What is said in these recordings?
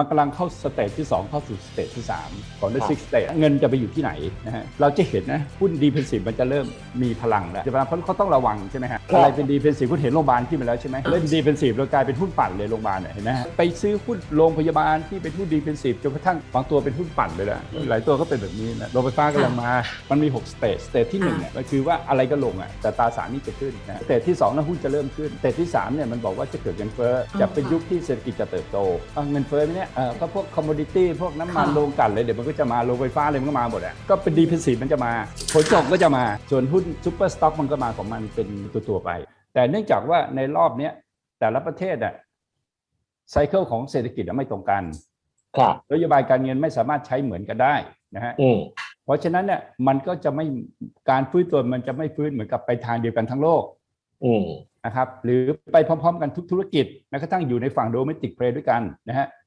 มันกำลังเข้าสเตจที่ 2 เข้าสู่สเตจที่ 3 ของ the six stage เงินจะไปอยู่ที่ไหนนะฮะเราจะเห็นนะหุ้นดีเพนซีฟมันจะเริ่มมีพลังแล้วใช่ไหมเพราะเขาต้องระวังใช่ไหมฮะครับอะไรเป็นดีเพนซีฟคุณเห็นโรงพยาบาลขึ้นมาแล้วใช่ไหมเล่นดีเพนซีฟเรากลายเป็นหุ้นปั่นเลยโรงพยาบาลเนี่ยเห็นไหมฮะไปซื้อหุ้นโรงพยาบาลที่เป็นหุ้นดีเพนซีฟจนกระทั่งบางตัวเป็นหุ้นปั่นเลยนะหลายตัวก็เป็นแบบนี้นะโรงไฟฟ้ากำลังมามันมี6สเตจสเตจที่1เนี่ยก็คือว่าอะไรก็ลงอะแต่ตราสารนี่จะขึ้นนะสเตจที่2นะหุ้นจะเริ่มขึ้นสเตจที่3เนี่ยมันบอกว่าจะเกิดเงินเฟ้อจะเป็นยุคที่เศรษฐกิจจะเติบโตอะเงินเฟ้อไหมเนี่ยเออก็พวกคอมม o ดิตี้พวกน้ำมันค่ะ โรงกลั่นเลยเดี๋ยวมันก็จะมาโรงไฟฟ้าอะไรมันก็มาหมดอะก็เป็นดีเพนซีฟมันจะมาผลจบก็จะมา ส่วนหุ้นซูเปอร์สต็อกมันก็มาของมันเป็นตัวๆไป แต่เนื่องจากว่าในรอบเนี้ยแต่ละประเทศอะไซเคิลของเศรษฐกิจอะไม่ตรงกันครับนโยบายการเงินไม่สามารถใช้เหมือนกันได้นะฮะ อืม เพราะฉะนั้นเนี่ยมันก็จะไม่การฟื้นตัวมันจะไม่ฟื้นเหมือนกับไปทางเดียวกันทั้งโลกอืม นะครับหรือไปพร้อมๆกันทุกธุรกิจแม้กระทั่งอยู่ในฝั่งโดเมติกเพลย์ด้วยกันนะฮะครับ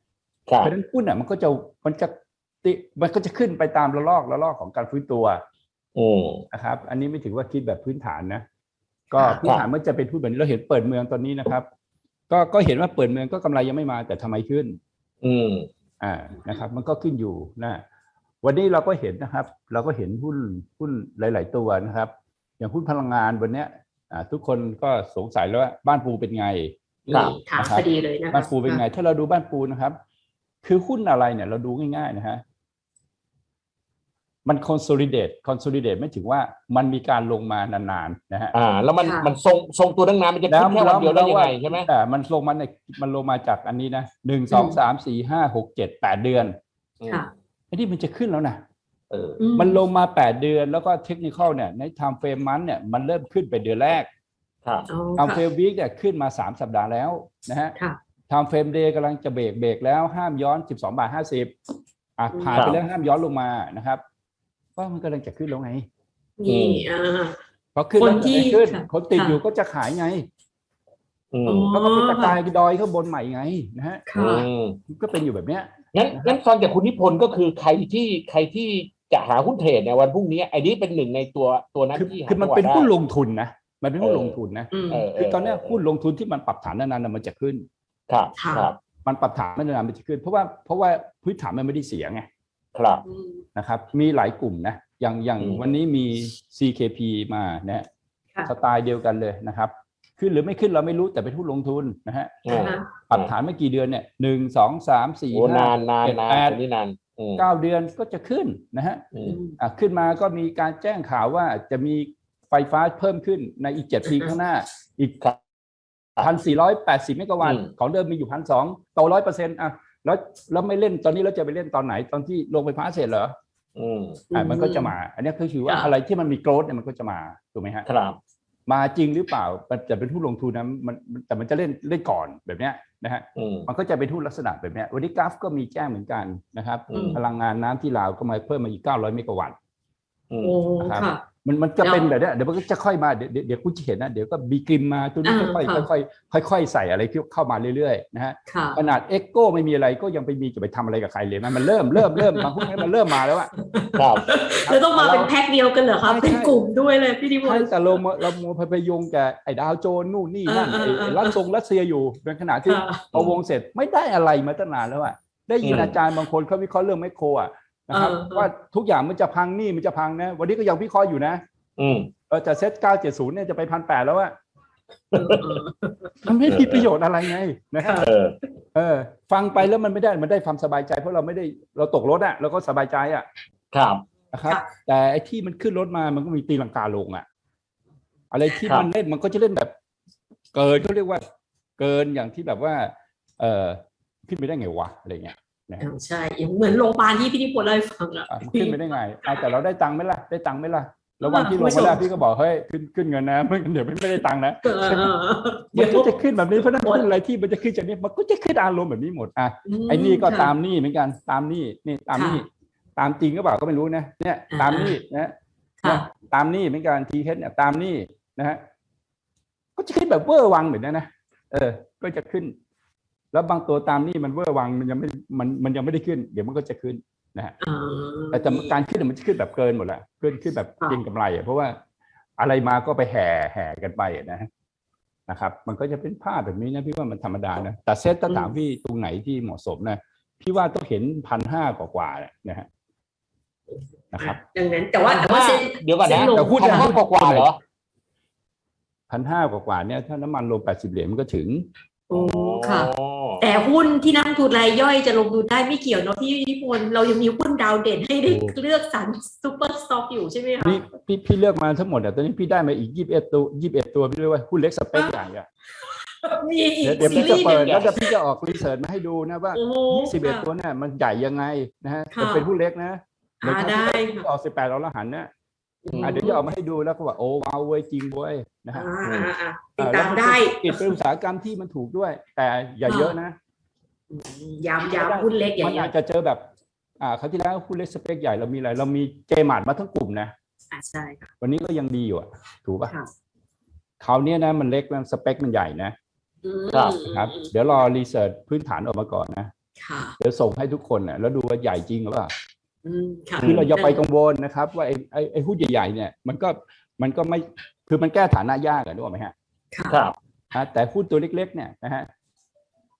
เพราะฉะนั้นหุ้นอะมันก็จะมันจะติมันก็จะขึ้นไปตามระลอกระลอกของการฟื้นตัวอืมนะครับ อันนี้ไม่ถือว่าคิดแบบพื้นฐานนะ ก็ค่ะพื้นฐานมันจะเป็นหุ้นแบบนี้เราเห็นเปิดเมืองตอนนี้นะครับ ก็ก็เห็นว่าเปิดเมืองก็กำไรยังไม่มาแต่ทำไมขึ้น อืมอ่านะครับ มันก็ขึ้นอยู่นะวันนี้เราก็เห็นนะครับ เราก็เห็นหุ้นหุ้นหลาย ๆ ตัวนะครับ อย่างหุ้นพลังงานวันเนี้ยอ่าทุกคนก็สงสัยแล้วว่าบ้านปูเป็นไงครับถามนะครับพอดีเลยนะคะบ้านปูเป็นไง ถ้าเราดูบ้านปูนะครับ คือหุ้นอะไรเนี่ยเราดูง่ายๆนะฮะมัน consolidate consolidate ไม่ถึงว่ามันมีการลงมานานๆนะฮะอ่าแล้วมันมันทรงทรงตัวตั้งนานมันจะขึ้นแค่วันเดียวได้ยังไงใช่ไหมแต่มันลงมาในมันลงมาจากอันนี้นะหนึ่งสองสามสี่ห้าหกเจ็ดแปดเดือนค่ะไอ้นี่มันจะขึ้นแล้วนะเอออืมันลงมา8เดือนแล้วก็เทคนิคอลเนี่ยใน time frame มันเนี่ยมันเริ่มขึ้นไปเดือนแรกครับอ๋อ time ค่ะ frame week เนี่ยขึ้นมา3สัปดาห์แล้วนะฮะ ค่ะ time frame day กำลังจะเบรกเบรกแล้วห้ามย้อน 12 บาท 50อะผ่านไปแล้วห้ามย้อนลงมานะครับ ก็มันกำลังจะขึ้นแล้วไงนี่อ่าพอขึ้นแล้วคนที่จะไม่ขึ้นค่ะคนติดค่ะอยู่ก็จะขายไงอืมอ๋อแล้วก็ไปตะกายดอยข้างบนใหม่ไงนะฮะค่ะอืมก็เป็นอยู่แบบเนี้ยงั้นงั้นฟังจากคุณนิพนธ์ก็คือใครที่ใครที่จะหาหุ้นเทรดในวันพรุ่งนี้ไอ้นี้เป็นหนึ่งในตัวตัวนั้นคือที่หาคือมันจังหวะเป็นหุ้นได้ลงทุนนะมันเป็นหุ้นเออลงทุนนะอืมเออคือตอนเนี้ยหุ้นลงทุนที่มันปรับฐานนานๆน่ะมันจะขึ้น ครับค่ะครับ มันปรับฐานไม่นานๆมันจะขึ้น เพราะว่าเพราะว่าพื้นฐานมันไม่ได้เสียไงครับอืมนะครับ มีหลายกลุ่มนะอย่างอย่างอืมวันนี้มี CKP มานะฮะค่ะสไตล์เดียวกันเลยนะครับ ขึ้นหรือไม่ขึ้นเราไม่รู้แต่เป็นหุ้นลงทุนนะฮะอ่าอ่าปรับฐานไม่กี่เดือนเนี่ยหนึ่งสองสามสี่โอ้ห้านานนานเจ็ดนานแปดอันนี้นานอืมเก้าเดือนก็จะขึ้นนะฮะอือืมมอะขึ้นมาก็มีการแจ้งข่าวว่าจะมีไฟฟ้าเพิ่มขึ้นในอีกเจ็ดปีข้างหน้าอีกครับ พันสี่ร้อยแปดสิบเมกะวัตต์อืมของเดิมมีอยู่พันสองโตร้อยเปอร์เซ็นต์อะแล้วแล้วไม่เล่นตอนนี้เราจะไปเล่นตอนไหนตอนที่โรงไฟฟ้าเสร็จเหรออืมอะมันก็จะมา อันนี้ก็คือว่าค่ะอะไรที่มันมีโกรธเนี่ยมันก็จะมาถูกไหมฮะครับมาจริงหรือเปล่ามันจะเป็นหุ้นลงทุนนะมันมันแต่มันจะเล่นเล่นก่อนแบบเนี้ยนะฮะอืมมันก็จะเป็นหุ้นลักษณะแบบเนี้ยวันนี้กราฟก็มีแจ้งเหมือนกันนะครับอืมพลังงานน้ำที่ลาวก็มาเพิ่มมาอีก 900 เมกะวัตต์อืม โอ้ครับค่ะ มันมันจะแล้วเป็นแบบเนี้ยเดี๋ยวมันก็จะค่อยมาเดี๋ยวเดี๋ยวเดี๋ยวคุณจะเห็นนะเดี๋ยวก็บีกริมมาตัวนี้อ่าค่อยค่ะๆค่อยๆค่อย ๆ ใส่อะไรที่เข้ามาเรื่อยๆนะฮะค่ะ ขนาดเอ็กโก้ไม่มีอะไรก็ยังไปมีจะไปทำอะไรกับใครเลยนะมันเริ่มเริ่มเริ่มบางหุ้นมันเริ่มมาแล้วอะ ครับ แล้วต้องมาเป็นแพ็คเดียวกันเหรอคะใช่ เป็นใช่กลุ่มด้วยเลยพี่ดิวใช่แต่เรามาเรามัวไปโยงกับไอ้ดาวโจนส์นู่นนี่นั่นเออไอ้เออไอ้เออรัสซงรัสเซียอยู่เป็นขณะที่ค่ะ พอวงเสร็จไม่ได้อะไรมาตั้งนานแล้วอะได้ยินอืม อาจารย์บางคนเขาวิเคราะห์เรื่องไมโครอะ นะครับเออเออว่าทุกอย่างมันจะพังนี่มันจะพังนะ วันนี้ก็ยังวิเคราะห์อยู่นะ อืมเออแต่เซ็ต970เนี่ยจะไปพันแปดแล้วอะเออเออมันไม่มีประโยชน์อะไรไงนะครับค่ะเออเออ ฟังไปแล้วมันไม่ได้มันได้ความสบายใจเพราะเราไม่ได้เราตกรถอะเราก็สบายใจอะครับนะครับค่ะแต่ไอ้ที่มันขึ้นรถมามันก็มีตีลังกาลงอะอะไรที่ครับมันเล่นมันก็จะเล่นแบบ เกินเขาเรียกว่า เกินอย่างที่แบบว่า เออขึ้นไปได้ไงวะอะไรเงี้ย นะฮะอ่าใช่อย่างเหมือนโรงพยาบาลที่พี่ดิวเล่าให้ฟังอะอะมันขึ้นไปได้ไงอะแต่เราได้ตังค์ไหมล่ะได้ตังค์ไหมล่ะแล้ววันที่ลคุงณผู้ชไม่มได้พี่ก็บอกเฮ้ยขึ้นขึ้นเงินนะไม่งั้นเดี๋ยวไม่ได้ตังค์นะเออเออมันเดี๋ยวก็จะขึ้นแบบนี้เพราะฉะนั้นหมดหุ้นอะไรที่มันจะขึ้นจากนี้มันก็จะขึ้นอารมณ์แบบนี้หมดอะมไอ้นี่ก็ค่ะตามนี่เหมือนกันตามนี่นี่ตามนี่ค่ะตามจริงก็เปล่าก็ไม่รู้นะเนี่ยอ่าตามนี่นะค่ะเนี่ยตามนี่เหมือนกันทีเเนี่ยตามนี่นะฮะก็จะขึ้นแบบเวอร์วังเหมือนนั้นนะเออ ก็จะขึ้น แล้วบางตัวตามนี่มันเวอร์วังมันยังไม่มันมันยังไม่ได้ขึ้น เดี๋ยวมันก็จะขึ้นนะฮะอ่าแต่แต่การขึ้นเนี่ยมันจะขึ้นแบบเกินหมดแหละขึ้นขึ้นแบบค่ะเก็งกำไรอะเพราะว่าอะไรมาก็ไปแห่แห่กันไปอะนะนะครับ มันก็จะเป็นภาพแบบนี้นะพี่ว่ามันธรรมดานะแต่เซตถ้าถามพี่ตรงไหนที่เหมาะสมนะพี่ว่าต้องเห็นพันห้ากว่าๆเนี่ยนะฮะนะครับดังนั้นแต่ว่าแต่ว่าเซ็นเดี๋ยวก่อนนะเซ็นลงแต่หุ้นพันเนี่ยห้ากว่าๆเหรอพันห้ากว่าๆเนี่ยถ้าน้ำมันลงแปดสิบเหรียญมันก็ถึงโอ้ ค่ะอ๋อแต่หุ้นที่นักลงทุนรายย่อยจะลงทุนได้ไม่เกี่ยวเนาะพี่นิพนธ์เรายังมีหุ้นดาวเด่นให้ได้โอ้เลือกสรรซูเปอร์สต็อกอยู่ใช่ไหมคะพี่พี่พี่เลือกมาทั้งหมดอะตอนนี้พี่ได้มาอีกยี่สิบเอ็ดตัวยี่สิบเอ็ดตัวพี่เรียกว่าหุ้นเล็กสเปคใหญ่อะมีอีกเดี๋ยวเดี๋ยวซีพี่จะรีส์หเปินึ่ดงแล้วเดี๋ยวพี่จะออกรีเสิร์ชมาให้ดูนะว่าโอ้โหยี่สิบเอ็ดค่ะตัวเนี่ยมันใหญ่ยังไงนะฮะค่ะมันเป็นหุ้นเล็กนะอ่าได้ที่ค่ะออกสิบแปดอรหันต์เนี่ย อืมอะเดี๋ยวจะเอามาให้ดูแล้วก็ว่าโอ้ว้าวเว้ยจริงเว้ยนะฮะอ่าอ่าอ่าติดอ่ตามได้แล้วนเป็นเป็นอุตสาหกรรมที่มันถูกด้วย แต่อย่าเยอะนะยามยามหุ้นเล็กอย่ามันงเงี้อายจจะเจอแบบ อ่าคราวที่แล้วหุ้นเล็กสเปคใหญ่เรามีอะไรเรามีเจมาร์มาทั้งกลุ่มนะอ่าใช่ค่ะวันนี้ก็ยังดีอยู่อะถูกป่ะค่ะคราวเนี้ยนะมันเล็กมันสเปคมันใหญ่นะอืมครับครับ เดี๋ยวรอรีเสิร์ชพื้นฐานออกมาก่อนนะค่ะเดี๋ยวส่งให้ทุกคนนะแล้วดูว่าใหญ่จริงหรือเปล่าอืม ค่ะคือเราอย่าไปกังวลนะครับ ว่าไอ้ไอ้ไอ้หุ้นใหญ่ๆเนี่ยมันก็มันก็ไม่คือมันแก้ฐานะยากอะนึกออกไหมฮะค่ะครับอะแต่หุ้นตัวเล็ก ๆ เนี่ยนะฮะ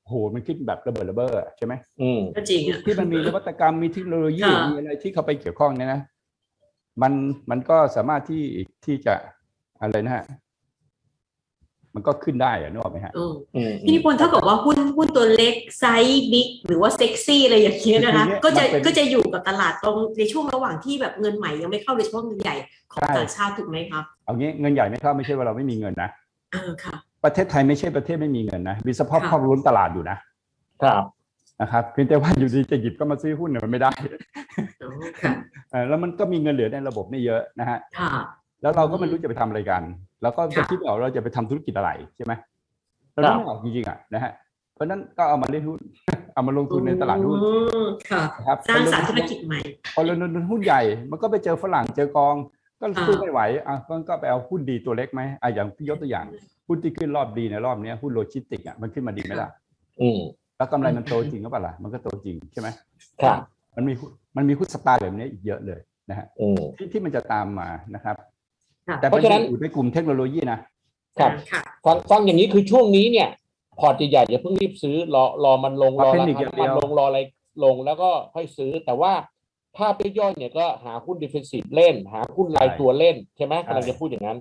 โหมันขึ้นแบบระเบิดระเบ้อใช่ไหมอืมก็จริงอะที่มันมีนวัตกรรมมีเทคโนโลยีค่ะมีอะไรที่เข้าไปเกี่ยวข้องเนี่ยนะ มันมันก็สามารถที่ที่จะอะไรนะฮะ มันก็ขึ้นได้อะนึกออกไหมฮะอืมอืมพี่นิพนธ์เท่ากับว่าหุ้นหุ้นตัวเล็กไซส์บิ๊กหรือว่าเซ็กซี่อะไรอย่างเงี้ยนะคะคือเนี่ยก็จะมันเป็นก็จะอยู่กับตลาดตรงในช่วงระหว่างที่แบบเงินใหม่ยังไม่เข้าโดยเฉพาะเงินใหญ่ของใช่ต่างชาติถูกไหมครับเอางี้เงินใหญ่ไม่เข้าไม่ใช่ว่าเราไม่มีเงินนะเออค่ะ ประเทศไทยไม่ใช่ประเทศไม่มีเงินนะมีสภาพค่ะครอบล้นตลาดอยู่นะครับนะครับเพียงแต่ว่าอยู่ดีจะหยิบก็มาซื้อหุ้นเนี่ยมันไม่ได้อ๋อค่ะเออแล้วมันก็มีเงินเหลือในระบบไม่เยอะนะฮะค่ะ แล้วเราก็ไม่รู้จะไปทำอะไรกันแล้วก็จะค่ะคิดไม่ออกเราจะไปทำธุรกิจอะไรใช่ไหมเราไม่ออกจริงๆอะนะฮะเพราะฉะนั้นก็เอามาเล่นหุ้นเอามาลงทุนในตลาดหุ้นอืมค่ะนะครับสร้างสรรค์ธุรกิจใหม่พอเราลงทุนหุ้นใหญ่ มันก็ไปเจอฝรั่งเจอกอง ก็ค่ะสู้ไม่ไหวอะก็ก็ไปเอาหุ้นดีตัวเล็กไหมอะอย่างพี่ยกตัวอย่างหุ้นที่ขึ้นรอบดีในรอบเนี้ยหุ้นโลจิสติกส์อะมันขึ้นมาดีไหมล่ะอืมแล้วกำไรมันโตจริงก็ปล่าล่ะมันก็โตจริงใช่ไหมครับมันมีหุ้นมันมีหุ้นสไตล์แบบนี้อีกเยอะเลยนะฮะอืมที่ที่มันจะตามมานะครับค่ะ แต่เพราะฉะนั้นอยู่ในกลุ่มเทคโนโลยีนะครับค่ะฟังฟังอย่างนี้คือช่วงนี้เนี่ย พอร์ตใหญ่ๆอย่าเพิ่งรีบซื้อรอรอมันลงรอราคาน้ำมันลงรออะไรลงแล้วก็ค่อยซื้อแต่ว่าภาพย่อยๆเนี่ยก็หาหุ้นดิเฟนซีฟเล่น หาหุ้นรายตัวเล่น ใช่ไหมกำลังจะพูดอย่างนั้น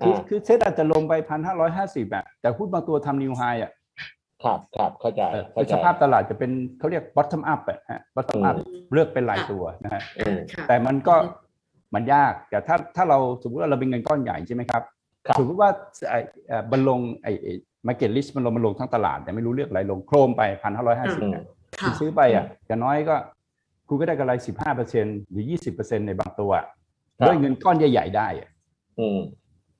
คืออ่าคือเซตอาจจะลงไปพันห้าร้อยห้าสิบอะแต่หุ้นบางตัวทำนิวไฮอะครับครับเข้าใจเออเข้าคือใจสภาพตลาดจะเป็นเขาเรียก bottom up อะฮะ bottom up เลือกเป็นรายตัวนะฮะอืมค่ะแต่มันก็ มันยากแต่ถ้าถ้าเราสมมติว่าเราเป็นเงินก้อนใหญ่ใช่ไหมครับครับสมมติว่าไอ้เอ่อมันลงไอ้มาเก็ตลิสต์มันลงมันลงทั้งตลาดแต่ไม่รู้เลือกอะไรลงโครมไปพันห้าร้อยห้าสิบอืมเนี่ยค่ะคุณซื้อไปอะอย่างน้อยก็คุณก็ได้กำไรสิบห้าเปอร์เซ็นหรือยี่สิบเปอร์เซ็นในบางตัวครับด้วยเงินก้อนใหญ่ๆได้อะอืม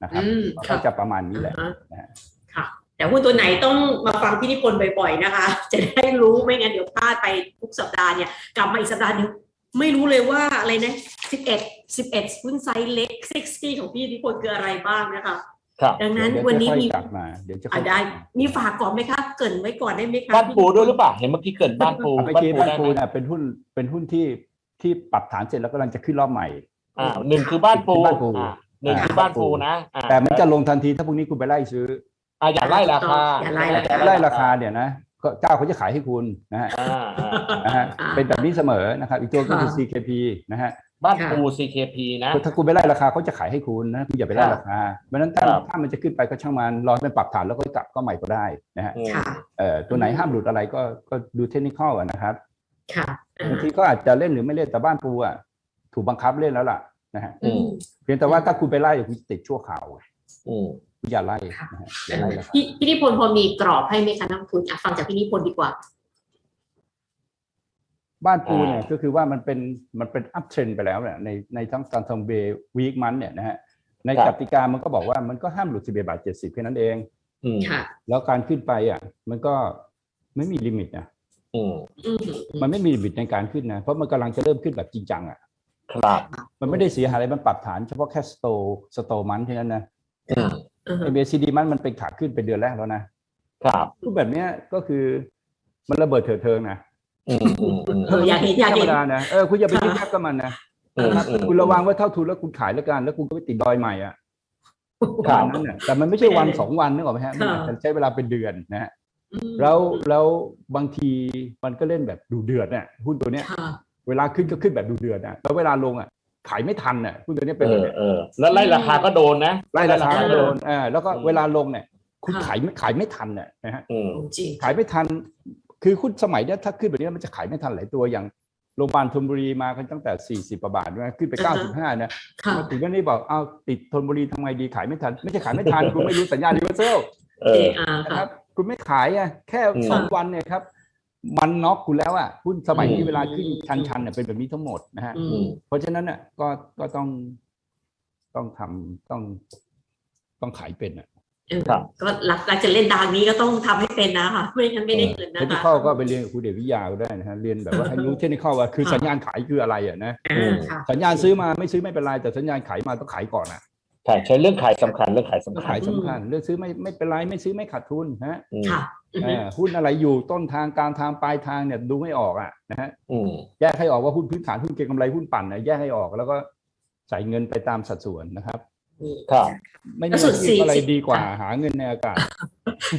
นะครับอืมก็ค่ะจะประมาณนี้แหละอ่านะฮะค่ะแต่หุ้นตัวไหนต้องมาฟังพี่นิพนธ์บ่อยๆนะคะ จะได้รู้ไม่งั้นเดี๋ยวพลาดไปทุกสัปดาห์เนี่ยกลับมาอีกสัปดาห์หนึง ไม่รู้เลยว่าอะไรนะสิบเอ็ดสิบเอ็ดหุ้นไซส์เล็กซิกซี่ของพี่นิพนธ์คืออะไรบ้างนะคะ ครับดังนั้นเดี๋ยวันนี้จะค่อยมี กลับมาเดี๋ยวจะค่อะอยได้กลับมามีฝากก่อนไหมคะเกรินไว้ก่อนได้ไหมคะบ้านปูด้วยหรือเปล่าเห็นเมื่อกี้เกิดบ้านปูเมื่อกี้บ้านปูได้ไหมเนี่ยเป็นหุ้นเป็นหุ้นที่ที่ปรับฐานเสร็จแล้วกำลังจะขึ้นรอบใหม่ อ่าหนึ่งคือบ้านปูบ้านปูอ่าหนึ่งอ่าคือบ้านปูนะอ่าแต่มันจะลงทันทีถ้าพรุ่งนี้คุณไปไล่ซื้อ อ่าอย่าไล่ราคา อย่าไล่ราคา ไล่ราคาเนี่ยนะ ก็เจ้าเขาจะขายให้คุณนะฮะอ่าอ่านะฮะอ่าเป็นแบบนี้เสมอนะครับ อีกตัวก็คือค่ะ CKP นะฮะบ้านปู CKP นะถ้าคุณไปไล่ราคาเขาจะขายให้คุณนะคุณอย่าไปไล่ราคาเพราะฉะนั้นถ้าครับถ้ามันจะขึ้นไปก็ช่างมันรอให้มันปรับฐานแล้วก็กลับก็ใหม่ก็ได้นะฮะอืมค่ะเอ่อตัวไหนห้ามหลุดอะไรก็ก็ดูเทคนิคอลนะครับค่ะอ่าบางทีก็อาจจะเล่นหรือไม่เล่นแต่บ้านปูอะถูกบังคับเล่นแล้วล่ะนะฮะอืมเพียงแต่ว่าถ้าคุณไปไล่เดี๋ยวคุณจะติดชั่วข่าวไงอืมคุณ อย่าไล่ค่ะนะฮะอย่าไล่ราคาพี่พี่นิพนธ์พอมีกรอบให้ไหมคะนักลงทุนอะฟังจากพี่นิพนธ์ดีกว่า บ้านปูอ่าเนี่ยก็คือว่ามันเป็นมันเป็นอัพเทรนไปแล้วเนี่ยในในทั้งการทำเบวีคมันเนี่ยนะฮะในกติกามันก็บอกว่ามันก็ห้ามหลุดสิบเอ็ดบาทเจ็ดสิบแค่นั้นเองอืมค่ะแล้วการขึ้นไปอะ มันก็ไม่มีลิมิตนะอืมอืมมันไม่มีลิมิตในการขึ้นนะ เพราะมันกำลังจะเริ่มขึ้นแบบจริงจังอะ ครับ มันไม่ได้เสียหายอะไรมันปรับฐานเฉพาะแค่สโตสโตมันเท่านั้นนะอืมอืม ไอเบซีดีมันมันเป็นขาขึ้นเป็นเดือนแรกแล้วนะครับรูปแบบเนี้ยก็คือมันระเบิดเถิดเทิงนะอืมอืมอืมเอออยากเห็นอยากธรรเห็มนดานะเออคุณอย่าไปค่ะคิดแยกกับมันนะอืมนะครับอืมคุณระวังว่าเท่าทุนแล้วคุณขายแล้วกัน แล้วคุณก็ไปติดดอยใหม่อะครับประมาณนั้นน่ะแต่มันไม่ใช่วันไม่ได้เลยสองวันนึกออกไหมฮะมันค่ะอาจจะใช้เวลาเป็นเดือนนะฮะอืมแล้วแล้วบางทีมันก็เล่นแบบดูเดือดเนี่ยหุ้นตัวเนี้ยค่ะเวลาขึ้นก็ขึ้นแบบดูเดือดนะแล้วเวลาลงอะ ขายไม่ทันน่ะหุ้นตัวเนี้ยเป็นเอแบบอเนี้ยเออแล้วไล่ราคาก็โดนนะไล่ราคาไล่ราคาโดนอ่าแล้วก็อืมเวลาลงเนี่ยคุณค่ะขายไม่ขายไม่ทันเนี่ยนะฮะอืมจริงขายไม่ทัน คือหุ้นสมัยเนี้ยถ้าขึ้นแบบนี้มันจะขายไม่ทันหลายตัวอย่างโรงพยาบาลธนบุรีมากันตั้งแต่ 40กว่าบาทนะขึ้นไปอ่าฮะ95นะค่ะมาถึงวันนี้บอกเอาติดธนบุรีทำไงดีขายไม่ทัน ไม่ใช่ขายไม่ทัน คุณไม่รู้สัญญาณรีเวอร์เซลเออ AR นะค่ะครับคุณไม่ขายอะแค่อืมสองวันเนี่ยครับ มันน็อกคุณแล้วอะหุ้นสมัยอืนี้มเวลาขึ้นชันๆเนี่ยเป็นแบบนี้ทั้งหมดนะฮะอือืมมเพราะฉะนั้นน่ะก็ก็ต้องต้องทำต้องต้องขายเป็นอะเออครับก็หลักหลักจะเล่นดางนี้ก็ต้องทำให้เป็นนะคะไม่งั้นไม่ได้เงินนะเทคนิคะคก็ไปเรียนกับครูเดชวิทยาก็ได้นะฮะเรียนแบบว่าให้รู้เทคนิคว่าคือค่ะสัญญาณขายคืออะไรอะนะอ่าค่ะสัญญาณซื้อมาไม่ซื้อไม่เป็นไรแต่สัญญาณขายมาต้องขายก่อนอะใช่ใช้เรื่องขายสำคัญเรื่องขายสำต้องคัญขายสำคัญ เรื่องซื้อไม่ไม่เป็นไรไม่ซื้อไม่ขาดทุนฮะ อืมค่ะอือฮึเออหุ้นอะไรอยู่ต้นทางกลางทางปลายทางเนี่ยดูไม่ออกอะนะฮะอืมแยกให้ออกว่าหุ้นพื้นฐานหุ้นเก็งกำไรหุ้นปั่นนะแยกให้ออกแล้วก็ใส่เงินไปตามสัดส่วนนะครับครับไม่แล้มีวส่วนอาชีพอะไรสี่สิบดีกว่าค่ะหาเงินในอากาศ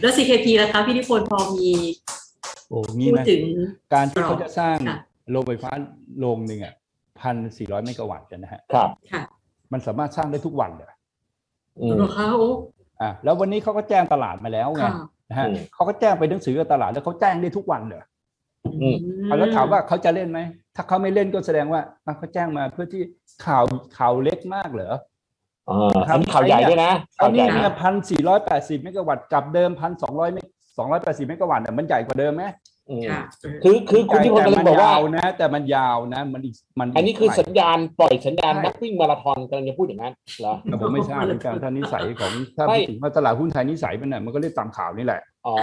แล้ว CKP ล่ะคะพี่นิพนธ์พอมีโอ้งี้พูดนะถึงการที่เขาจะสร้างค่ะโรงไฟฟ้าโรงหนึ่งอะพันสี่ร้อยเมกะวัตต์กันนะฮะครับค่ะ มันสามารถสร้างได้ทุกวันเลยอืมเหรอคะโอ้อะแล้ววันนี้เขาก็แจ้งตลาดมาแล้วไงค่ะ นะฮะอืมเขาก็แจ้งไปหนังสือกับตลาดแล้วเขาแจ้งได้ทุกวันเลยอืมเอาแล้วถามว่าเขาจะเล่นไหมถ้าเขาไม่เล่นก็แสดงว่าอะเขาแจ้งมาเพื่อที่ข่าวข่าวเล็กมากเหรออ่าอันนี้ข่าวใหญ่ด้วยนะเอาข่าวใหนี่ญ่เนี่นะยพันสี่ร้อยแปดสิบเมกะวัตต์กับเดิมพันสองร้อยสองร้อยแปดสิบเมกะวัตต์เนี่ยมันใหญ่กว่าเดิมไหม อืมค่ะ คือคือคุณที่พลแต่กำลัมังบอกว่ายาวนะ แต่มันยาวนะ มันอีกมันอันนี้คือไกลสัญญาณปล่อยสัญญาณใช่นักวิ่งมาราธอนกำลังจะพูดอย่างนั้นเหรอ แต่ผมไม่ทราบเหมือนกันถ้านิสัยของถ้าไม่ พูดถึงว่าตลาดหุ้นไทยนิสัยมันน่ะมันก็เรียกตามข่าวนี่แหละอ๋อ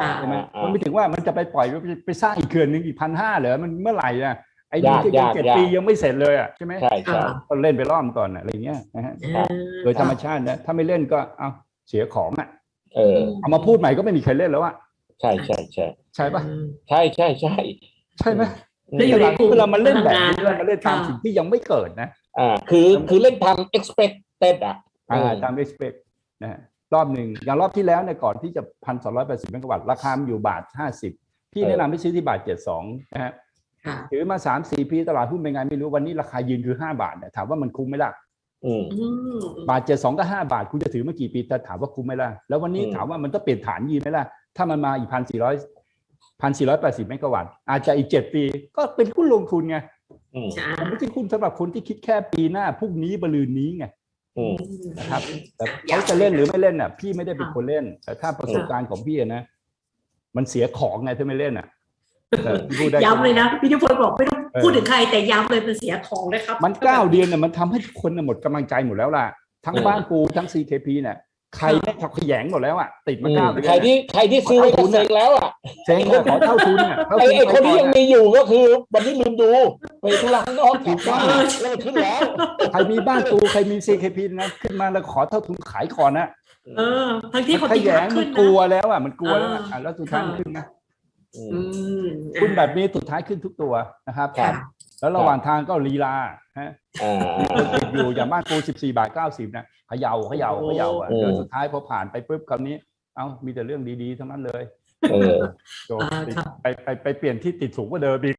ค่ะใช่ไหมอ่า มันไม่ถึงว่ามันจะไปปล่อยไปไปสร้างอีกเขื่อนหนึ่งอีกพันห้าเหรอมันเมื่อไหร่อะไอ้นี่ยากที่ยังยากเจ็ดยาก ปียังไม่เสร็จเลยอะใช่ไหมใช่ใช่อ่าก็เล่นไปรอบก่อนน่ะอะไรเงี้ยนะฮะครับโดยธรรมชาตินะถ้าไม่เล่นก็เอาเสียของอะเออ เอามาพูดใหม่ก็ไม่มีใครเล่นแล้วอะ ใช่ใช่ใช่ใช่ปะใช่ใช่ใช่ใช่ไหมแล้วอยู่ในกลุ่มเวลามันเล่นแบบนี้พลังงานเวลามันเล่นตามค่ะสิ่งที่ยังไม่เกิดนะ อ่า คือคือเล่นทำ expected อะอ่าอืมตาม expect นะฮะรอบหนึ่งอย่างรอบที่แล้วเนี่ยก่อนที่จะพันสองร้อยแปดสิบเมกะวัตต์ราคามันอยู่บาทห้าสิบพี่แนะนำให้ซื้อที่บาทเจ็ดสองนะฮะค่ะถือมาสามสี่ปีตลาดหุ้นเป็นไงไม่รู้วันนี้ราคายืนคือห้าบาทเนี่ยถามว่ามันคุ้มไหมล่ะอืมอืมบาทเจ็ดสองก็ห้าบาท คุณจะถือมากี่ปีแต่ถามว่าคุ้มไหมล่ะ แล้ววันนี้อืมถามว่ามันต้องเปลี่ยนฐานยืนไหมล่ะ ถ้ามันมาอีกพันสี่ร้อยพันสี่ร้อยแปดสิบเมกะวัตต์ อาจจะอีกเจ็ดปี ก็เป็นหุ้นลงทุนไงอืมใช่มันไม่ใช่หุ้นสำหรับคนที่คิดแค่ปีหน้าพรุ่งนี้บลืนนี้ไงอืมนะครับแต่เขาจะเล่นหรือไม่เล่นน่ะ พี่ไม่ได้เป็นคนเล่น แต่ถ้าประสบการณ์ของพี่อะนะมันเสียของไงถ้าไม่เล่นอะแต่พี่พูดได้ย้ำเลยนะพี่นิพนธ์บอกไม่ต้องเออพูดถึงใครแต่ย้ำเลยมันเสียของนะครับ มันเก้าเดือนน่ะมันทำให้ทุกคนน่ะหมดกำลังใจหมดแล้วล่ะ ทั้งเออบ้านกูทั้ง CKP เนี่ย ใครไม่ขับขยงหมดแล้วอะติดมาอืมเก้าเดือนใครที่ใครที่ซื้อไว้กับเซ็งแล้วอะเซ็งอะขอเท่าทุนอะเท่าไอ้ทุนไอ้ไปคนที่ก่ยังอะมีอยู่ก็คือ วันนี้ลืมดูไปธุระข้างนอกกลับบ้านเออเลิกขึ้นแล้วใครมีบ้านกูใครมี CKP นะขึ้นมาแล้วขอเท่าทุนขายก่อนนะเออทั้งที่คนขที่ยขางมัขึ้นนกลัวนะแล้วอะมันกลัวแล้วอะเอออะแล้วสุดท้ายค่ะมันขึ้นนะอืมอืมหุ้นแบบนี้สุดท้ายขึ้นทุกตัวนะครับครับ แล้วระหว่างทางก็ลีลาฮะอ่าคนติดอยู่อย่างบ้านกู14บาท90นะเขย่าเขย่าเขย่าอะโอ้เดี๋ยวสุดท้ายพอผ่านไปปุ๊บคำนี้ เอ้ามีแต่เรื่องดีๆทั้งนั้นเลยเออโจอ่าติดครับไปไปไปเปลี่ยนที่ติดสูงกว่าเดิมอีก